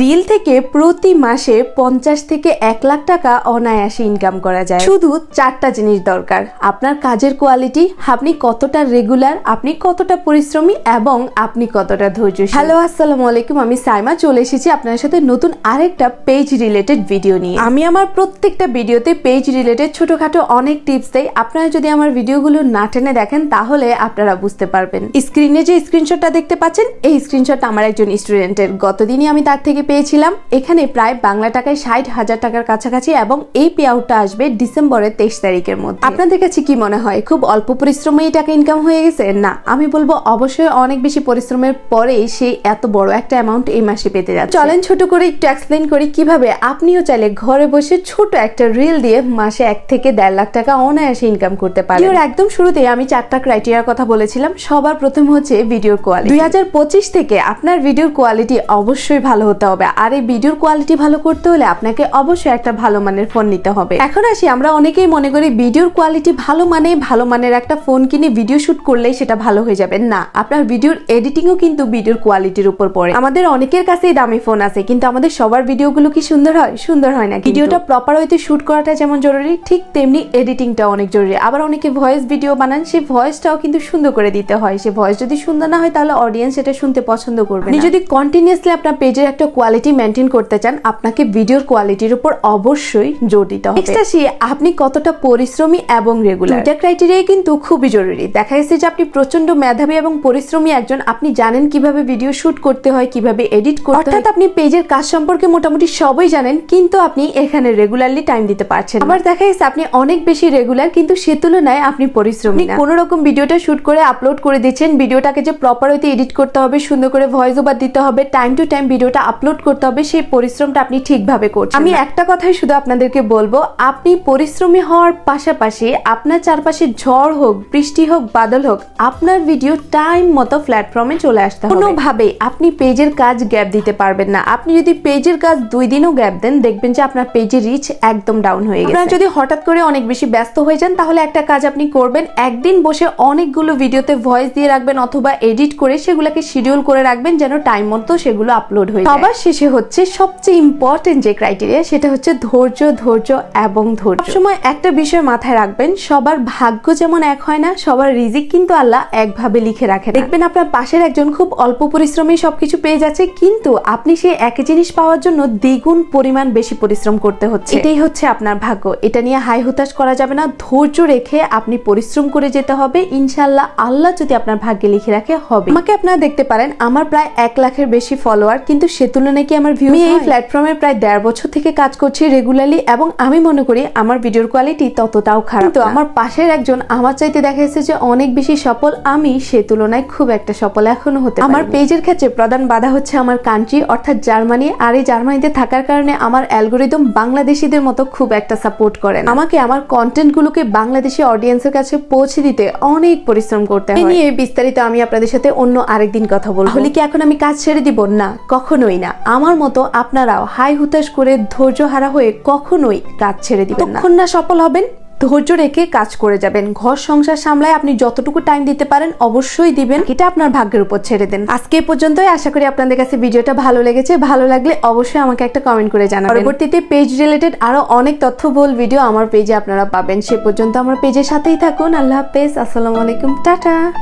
Reel থেকে প্রতি মাসে পঞ্চাশ থেকে এক লাখ টাকা অনায়াসে ইনকাম করা যায়। শুধু চারটা জিনিস দরকার। আপনার কাজের কোয়ালিটি আপনি কতটা রেগুলার আপনি কতটা পরিশ্রমী এবং আপনি কতটা ধৈর্য হ্যালো আসসালামু আলাইকুম, আমি সাইমা, চলে এসেছি আপনার সাথে নতুন আরেকটা পেজ রিলেটেড ভিডিও নিয়ে। আমি আমার প্রত্যেকটা ভিডিওতে পেজ রিলেটেড ছোটখাটো অনেক টিপস দেই। আপনারা যদি আমার ভিডিওগুলো না টেনে দেখেন, তাহলে আপনারা বুঝতে পারবেন। স্ক্রিনে যে স্ক্রিনশটটা দেখতে পাচ্ছেন, এই স্ক্রিনশটটা আমার একজন স্টুডেন্টের গতদিনই আমি তার থেকে পেয়েছিলাম। এখানে প্রায় বাংলা টাকায় ষাট হাজার টাকার কাছাকাছি এবং এই পে আউটটা আসবে ডিসেম্বরের তেইশ তারিখের মধ্যে। আপনাদের কাছে কি মনে হয়, খুব অল্প পরিশ্রমে এই টাকা ইনকাম হয়ে গেছে? না, আমি বলব অবশ্যই অনেক বেশি পরিশ্রমের পরেই সে এত বড় একটা অ্যামাউন্ট এই মাসে পেতে যাচ্ছে। চলেন ছোট করে একটু এক্সপ্লেন করি কীভাবে আপনিও চাইলে ঘরে বসে ছোট একটা রিল দিয়ে মাসে এক থেকে দেড় লাখ টাকা অনায়াসে ইনকাম করতে পারেন। ভিডিওর একদম শুরুতে আমি চারটা ক্রাইটেরিয়ার কথা বলেছিলাম। সবার প্রথম হচ্ছে ভিডিওর কোয়ালিটি দুই হাজার পঁচিশ থেকে আপনার ভিডিওর কোয়ালিটি অবশ্যই ভালো হতে হবে। আর এই ভিডিওর কোয়ালিটি ভালো করতে হলে আপনাকে অবশ্যই একটা ভালো মানের ফোন নিতে হবে। এখন আসি আমরা অনেকেই মনে করি ভিডিওর কোয়ালিটি ভালো মানে ভালো মানের একটা ফোন কিনে ভিডিও শুট করলেই সেটা ভালো হয়ে যাবে। না আপনার ভিডিওর এডিটিংও কিন্তু ভিডিওর কোয়ালিটির উপর পড়ে। আমাদের অনেকের কাছেই দামি ফোন আছে কিন্তু আমাদের সবার ভিডিওগুলো কি সুন্দর হয়? সুন্দর হয় না। ভিডিওটা প্রপার হইতে শুট করাটা যেমন জরুরি ঠিক তেমনি এডিটিংটা অনেক জরুরি। আবার অনেকে ভয়েস ভিডিও বানান সেই ভয়েসটাও কিন্তু সুন্দর করে দিতে হয়। সে ভয়েস যদি সুন্দর না হয় তাহলে অডিয়েন্স এটা শুনতে পছন্দ করবে যদি কন্টিনিউসলি আপনার পেজের একটা কোয়ালিটি মেনটেন করতে চান, আপনাকে ভিডিওর কোয়ালিটির উপর অবশ্যই জোর দিতে হবে। আসি, আপনি কতটা পরিশ্রমী এবং রেগুলার এটা ক্রাইটেরিয়া কিন্তু খুবই জরুরি। দেখা গেছে যে আপনি প্রচণ্ড মেধাবী এবং পরিশ্রমী একজন, আপনি জানেন কীভাবে ভিডিও শুট করতে হয়, কীভাবে এডিট করতে অর্থাৎ আপনি পেজের কাজ সম্পর্কে মোটামুটি সবই জানেন, কিন্তু আপনি এখানে রেগুলারলি টাইম দিতে পারছেন। আবার দেখা গেছে আপনি অনেক বেশি রেগুলার কিন্তু সে তুলনায় আপনি পরিশ্রমী কোনো রকম ভিডিওটা শুট করে আপলোড করে দিচ্ছেন ভিডিওটাকে যে প্রপার হইতে এডিট করতে হবে, সুন্দর করে ভয়েস ওভার দিতে হবে টাইম টু টাইম ভিডিওটা আপলোড করতে হবে সেই পরিশ্রমটা আপনি ঠিকভাবে করছেন আমি একটা কথাই শুধু আপনাদেরকে বলব আপনি পরিশ্রমী হওয়ার পাশাপাশি আপনার চারপাশে ঝড় হোক বৃষ্টি হোক বাদল হোক আপনার ভিডিও টাইম মতো প্ল্যাটফর্মে চলে আসতে হবে। কোনোভাবে আপনি পেজের কাজ গ্যাপ দিতে পারবেন না। আপনি যদি পেজের কাজ দুই দিনও গ্যাপ দেন দেখবেন যে আপনার পেজের রিচ একদম ডাউন হয়ে গেছে। আপনারা যদি হঠাৎ করে অনেক বেশি ব্যস্ত হয়ে যান তাহলে একটা কাজ আপনি করবেন একদিন বসে অনেকগুলো ভিডিওতে ভয়েস দিয়ে রাখবেন অথবা এডিট করে সেগুলোকে শিডিউল করে রাখবেন যেন টাইম মতো সেগুলো আপলোড হয়ে সবার শেষে হচ্ছে সবচেয়ে ইম্পর্টেন্ট যে ক্রাইটেরিয়া সেটা হচ্ছে ধৈর্য ধৈর্য এবং ধৈর্য। সময় একটা বিষয় মাথায় রাখবেন, সবার ভাগ্য যেমন এক হয় না, সবার রিজিক কিন্তু আল্লাহ একভাবে লিখে রাখে দেখবেন আপনার পাশের একজন খুব অল্প পরিশ্রমে সবকিছু পেয়ে যাচ্ছে, কিন্তু আপনি সেই একই জিনিস পাওয়ার জন্য দ্বিগুণ পরিমাণ বেশি পরিশ্রম করতে হচ্ছে। এটাই হচ্ছে আপনার ভাগ্য। এটা নিয়ে হাই হুতাশ করা যাবে না। ধৈর্য রেখে আপনি পরিশ্রম করে যেতে হবে। ইনশাল্লাহ আল্লাহ যদি আপনার ভাগ্যে লিখে রাখে, হবে। আমাকে আপনারা দেখতে পারেন, আমার প্রায় এক লাখের বেশি ফলোয়ার কিন্তু সে তুলনায় কি আমার ভিউ আমি এই প্ল্যাটফর্মে প্রায় দেড় বছর থেকে কাজ করছি রেগুলারলি এবং আমি মনে করি আমার ভিডিওর কোয়ালিটি ততটাও খারাপ। তো আমার পাশের একজন আমার চাইতে দেখা যাচ্ছে যে অনেক বেশি সফল। আমি সে তুলনায় খুব একটা সফল এখনও হতে আমার পেজের ক্ষেত্রে প্রধান বাধা হচ্ছে আমার কান্ট্রি অর্থাৎ জার্মানি আর এই জার্মানিতে থাকার কারণে আমার অ্যালগোরিদম বাংলাদেশিদের মতো খুব একটা সাপোর্ট করেন আমাকে আমার কন্টেন্ট গুলোকে বাংলাদেশি অডিয়েন্সের কাছে পৌঁছে দিতে অনেক পরিশ্রম করতে হয়। নিয়ে বিস্তারিত আমি আপনাদের সাথে অন্য আরেকদিন কথা বলব। হলে কি এখন আমি কাজ ছেড়ে দিব? না কখনোই না। আমার মতো আপনারাও হাই হুতাশ করে ধৈর্য হারা হয়ে কখনোই কাজ ছেড়ে দিবেন তখন না সফল হবেন, ধৈর্য রেখে কাজ করে যাবেন। ঘর সংসার সামলায় আপনি যতটুকু টাইম দিতে পারেন, অবশ্যই দিবেন। এটা আপনার ভাগ্যের উপর ছেড়ে দেন। আজকে পর্যন্তই। আশা করি আপনাদের কাছে ভিডিওটা ভালো লেগেছে। ভালো লাগলে অবশ্যই আমাকে একটা কমেন্ট করে জানাবেন। পরবর্তীতে পেজ রিলেটেড আরও অনেক তথ্য তথ্যবহুল ভিডিও আমার পেজে আপনারা পাবেন। সে পর্যন্ত আমার পেজের সাথেই থাকুন। আল্লাহ হাফেজ। আসসালামু আলাইকুম। টাটা।